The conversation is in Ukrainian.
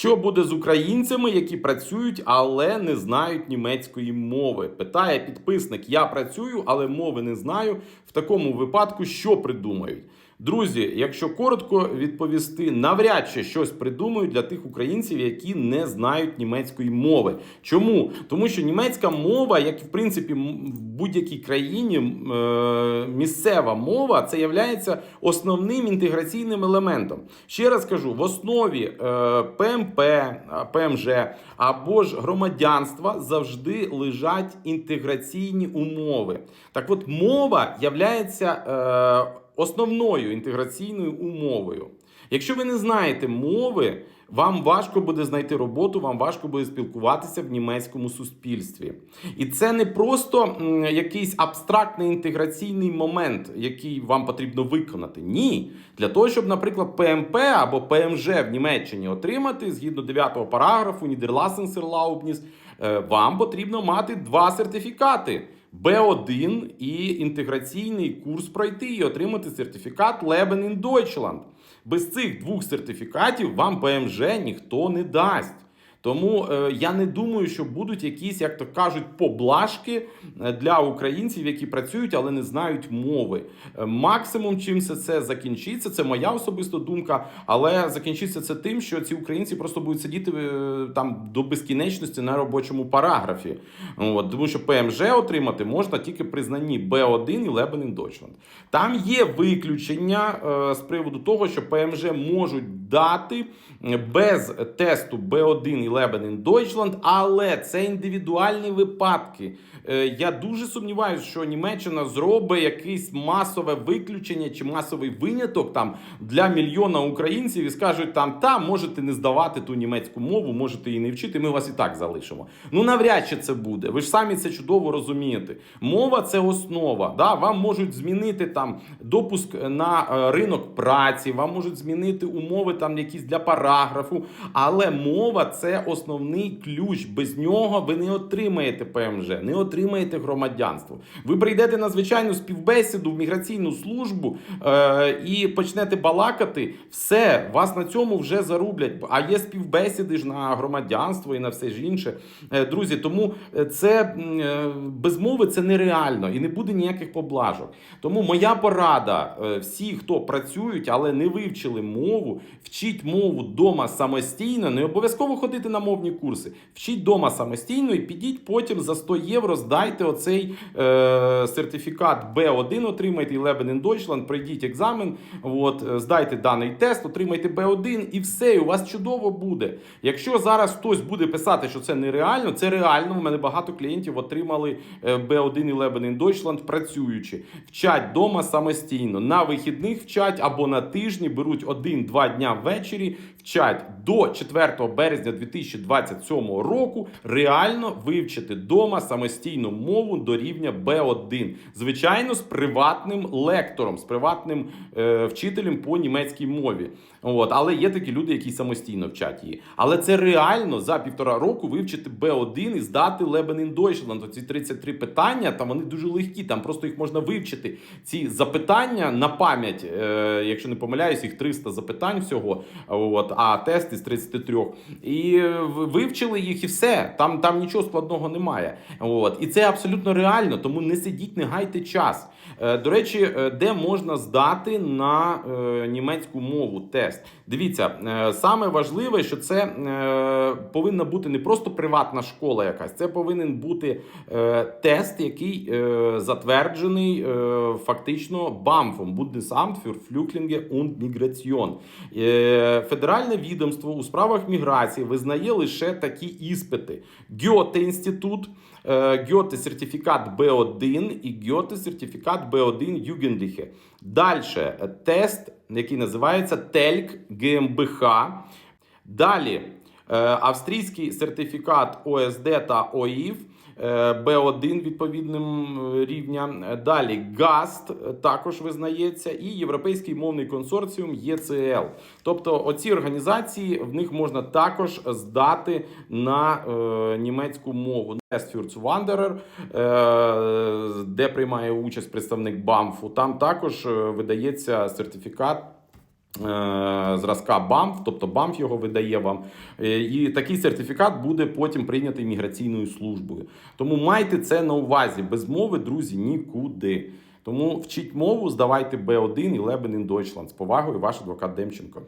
Що буде з українцями, які працюють, але не знають німецької мови? Питає підписник: Я працюю, але мови не знаю. В такому випадку що придумають? Друзі, якщо коротко відповісти, навряд чи щось придумають для тих українців, які не знають німецької мови. Чому? Тому що німецька мова, як і в принципі в будь-якій країні, е, місцева мова, це є основним інтеграційним елементом. Ще раз кажу: в основі е, ПМП, ПМЖ або ж громадянства завжди лежать інтеграційні умови. Так от мова являється е, основною інтеграційною умовою. Якщо ви не знаєте мови, вам важко буде знайти роботу, вам важко буде спілкуватися в німецькому суспільстві. І це не просто якийсь абстрактний інтеграційний момент, який вам потрібно виконати. Ні. Для того, щоб, наприклад, ПМП або ПМЖ в Німеччині отримати згідно 9 параграфу е, вам потрібно мати два сертифікати. Б1 і інтеграційний курс пройти і отримати сертифікат Leben in Deutschland. Без цих двох сертифікатів вам ПМЖ ніхто не дасть. Тому е, я не думаю, що будуть якісь, як то кажуть, поблажки е, для українців, які працюють, але не знають мови. Е, максимум, чим це закінчиться, це моя особиста думка. Але закінчиться це тим, що ці українці просто будуть сидіти там до безкінечності на робочому параграфі. От, тому що ПМЖ отримати можна тільки при знанні Б1 і in Deutschland. Там є виключення з приводу того, що ПМЖ можуть дати без тесту B1 і in Deutschland, але це індивідуальні випадки. Е, Я дуже сумніваюся, що Німеччина зробить якесь масове виключення чи масовий виняток там для мільйона українців і скажуть там, та можете не здавати ту німецьку мову, можете її не вчити. Ми вас і так залишимо. Ну навряд чи це буде. Ви ж самі це чудово розумієте. Мова це основа. Да? Вам можуть змінити там допуск на е, ринок праці, вам можуть змінити умови там якісь для параграфу. Але мова це основний ключ. Без нього ви не отримаєте ПМЖ, не отримаєте громадянство. Ви прийдете на звичайну співбесіду в міграційну службу е, і почнете балакати. Все, вас на цьому вже зарублять. А є співбесіди ж на громадянство і на все ж інше. Е, друзі, тому е, це е, без мови це нереально і не буде ніяких поблажок. Тому моя порада: е, всі, хто працюють, але не вивчили мову, вчіть мову вдома самостійно, не обов'язково ходити на мовні курси. Вчіть вдома самостійно і підіть потім за 100 євро, здайте оцей е, сертифікат B1, отримайте і in Deutschland, пройдіть екзамен, от, е, здайте даний тест, отримайте B1 і все, і у вас чудово буде. Якщо зараз хтось буде писати, що це нереально, це реально. У мене багато клієнтів отримали е, B1 і in Deutschland працюючи. Вчать вдома самостійно. На вихідних вчать або на тижні беруть один-два дня ввечері, вчать до 4 березня 2027 року реально вивчити вдома самостійну мову до рівня B1. Звичайно, з приватним лектором, з приватним е, вчителем по німецькій мові. От, але є такі люди, які самостійно вчать її. Але це реально за півтора року вивчити B1 і здати in Deutschland. Оці 33 питання, там вони дуже легкі, там просто їх можна вивчити. Ці запитання на пам'ять, е, якщо не помиляюсь, їх 300 запитань всього, от, а тест із 33. І вивчили їх і все. Там, там нічого складного немає. От. І це абсолютно реально, тому не сидіть, не гайте час. Е, До речі, е, де можна здати на е, німецьку мову тест? Дивіться, саме важливе, що це повинна бути не просто приватна школа якась, це повинен бути тест, який затверджений фактично БАМФом Bundesamt für Flüchtlinge und Migration. Федеральне відомство у справах міграції визнає лише такі іспити: Гьоте інститут. Гьоте сертифікат B1 і Гьоте сертифікат B1 Югендихе. Далі тест, який називається Тельк ГМБХ. Далі е, австрійський сертифікат ОСД та ОІФ. Е, Б1 відповідним е, рівня. Далі ГАСТ також визнається, і Європейський мовний консорціум ЄЦЛ. Тобто, оці організації в них можна також здати на е, німецьку мову. Wanderer, е, де приймає участь представник БАМФу. Там також е, видається сертифікат зразка БАМФ, тобто БАМФ його видає вам. Е, І такий сертифікат буде потім прийнятий міграційною службою. Тому майте це на увазі. Без мови, друзі, нікуди. Тому вчіть мову, здавайте Б1 і Лебенін Deutschland. З повагою, ваш адвокат Демченко.